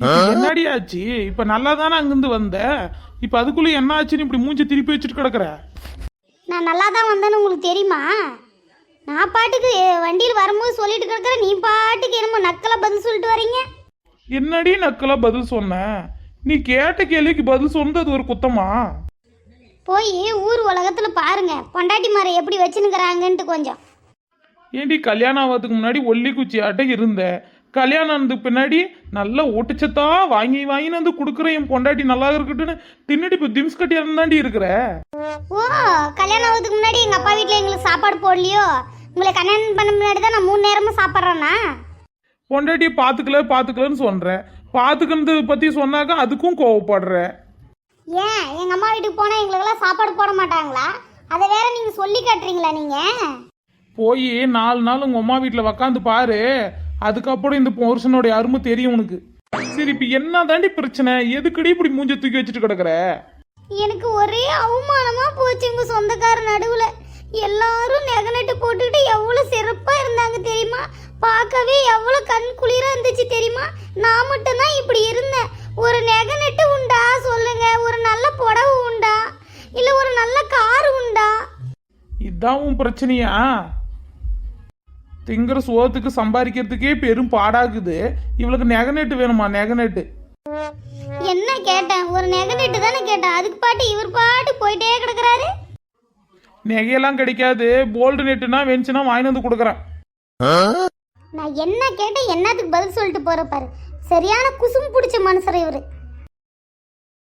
என்னடி ஆச்சு? இப்ப நல்லா தானே அங்கிருந்து வந்த? இப்ப அதுக்குள்ள என்ன ஆச்சுன்னு இப்படி மூஞ்சி திருப்பி வச்சுட்டு கிடக்குற? நான் நல்லா தான் வந்தேன்னு உங்களுக்கு தெரியுமா? நான் பாட்டுக்கு வண்டியில் வரும்போது சொல்லிட்டு கிடக்குறேன் நீ பாட்டுக்கு என்னமோ நக்கலாக பதில் சொல்லிட்டு வரீங்க? என்னடி நக்கலா பதில் சொன்ன? நீ கேட்ட கேள்விக்கு பதில் சொன்னது ஒரு குத்தமா? போய் ஊர் உலகத்தில் பாருங்க. பொண்டாட்டி மரம் எப்படி வச்சுன்னுக்குறாங்கன்ட்டு கொஞ்சம். ஏண்டி கல்யாணம் ஆகிறதுக்கு முன்னாடி ஒல்லி குச்சி ஆட்ட இருந்த? கல்யாணம் ஆனதுக்கு பின்னாடி நல்லா ஒட்டுச்சத்தா வாங்கி வாங்கி வந்து கொடுக்குற என் பொண்டாட்டி நல்லா இருக்கட்டும்னு தின்னுட்டு இப்போ திம்ஸ் கட்டி இருந்தாண்டி இருக்கிற. ஓ கல்யாணம் ஆகிறதுக்கு முன்னாடி எங்கள் அப்பா வீட்டில் எங்களுக்கு சாப்பாடு போடலையோ? உங்களை கல்யாணம் பண்ண முன்னாடி தான் நான் மூணு நேரமும் சாப்பிட்றேன்னா பொண்டாட்டியை பார்த்துக்கல பார்த்துக்கலன்னு சொல்கிறேன் பார்த்துக்கிறது பற்றி சொன்னாக்க அதுக்கும் கோவப்படுற. ஏன்? எங்கள் அம்மா வீட்டுக்கு போனால் எங்களுக்கெல்லாம் சாப்பாடு போட மாட்டாங்களா? அதை வேற நீங்கள் சொல்லி காட்டுறீங்களா நீங்கள் போய் நாலு நாள் உங்கள் அம்மா வீட்டில் உக்காந்து பாரு. அதுக்கப்புறம் இந்த புருஷனுடைய அருமை தெரியும் உனக்கு. சரி இப்போ என்ன தாண்டி பிரச்சனை? எதுக்கடி இப்படி மூஞ்ச தூக்கி வச்சுட்டு கிடக்குற? எனக்கு ஒரே அவமானமா போச்சு உங்க சொந்தக்கார நடுவுல. எல்லாரும் நெகநட்டு போட்டுக்கிட்டு எவ்வளவு சிறப்பா இருந்தாங்க தெரியுமா? பார்க்கவே எவ்வளவு கண் குளிரா இருந்துச்சு தெரியுமா? நான் மட்டும்தான் இப்படி இருந்தேன். ஒரு நெகநட்டு உண்டா? சொல்லுங்க. ஒரு நல்ல புடவை உண்டா? இல்ல ஒரு நல்ல கார் உண்டா? இதான் உன் பிரச்சனையா? திங்கிற சோத்துக்கு சம்பாதிக்கிறதுக்கே பெரும் பாடாகுது. இவளுக்கு நெகநெட்டு வேணுமா? நெகநெட்டு. என்ன கேட்டேன்? ஒரு நெகநட்டு தானே கேட்டேன். அதுக்கு பாட்டு இவர் பாட்டு போயிட்டே கிடக்குறாரு. நெகையெல்லாம் கிடைக்காது. போல்டு நெட்டுனா வெஞ்சுனா வாங்கிட்டு வந்து கொடுக்குறேன். நான் என்ன கேட்டேன்? என்னத்துக்கு பதில் சொல்லிட்டு போற பாரு. சரியான குசும் பிடிச்ச மனுஷர் இவரு.